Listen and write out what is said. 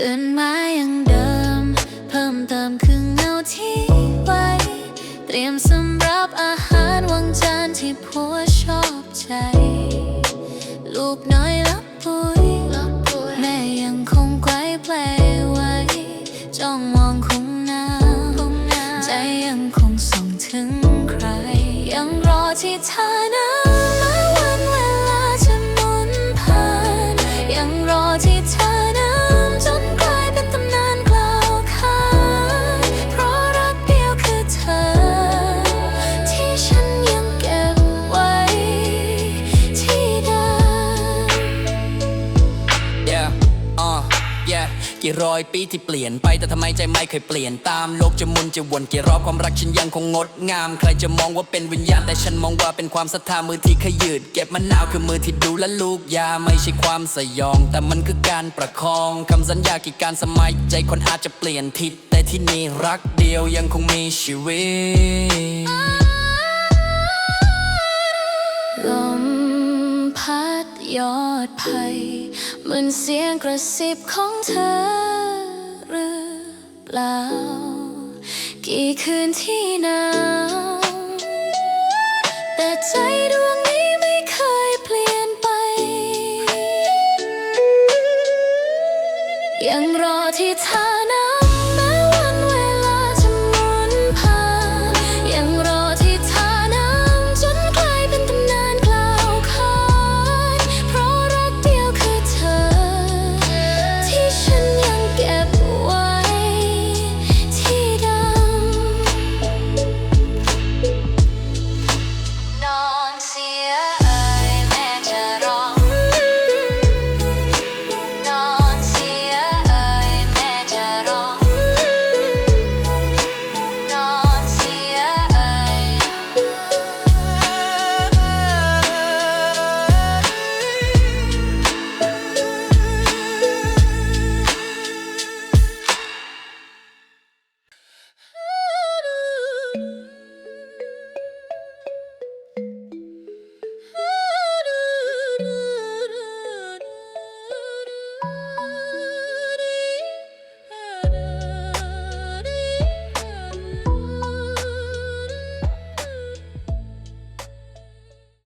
ตื่นมาย่งเดิม เพิ่มเติมคือเงาที่ไวเตรียมสำหรับอาหารวางจานที่ผัวชอบใจ ลูกน้อยรับปุ๋ยแม่ยังคงไวแปลไวจ้องมองคงน้ำใจยังคงส่งถึงใคร ยังรอที่เธอนะ กี่ร้อยปีที่เปลี่ยนไปแต่ทำไมใจไม่เคยเปลี่ยนตามโลกจะมุนจะวนกี่รอบความรักฉันยังคงงดงาม ใครจะมองว่าเป็นวิญญาณแต่ฉันมองว่าเป็นความศรัทธามือที่ขยืด เก็บมะนาวคือมือที่ดูและลูกยาไม่ใช่ความสยอง แต่มันคือการประคองคำสัญญากี่การสมัยใจคนอาจจะเปลี่ยนทิศแต่ที่นี่รักเดียวยังคงมีชีวิต ยอดภัยเหมือนเสียงกระซิบของเธอหรือเปล่า กี่คืนที่หนาวแต่ใจดวงนี้ไม่เคยเปลี่ยนไป ยังรอที่เธอนะ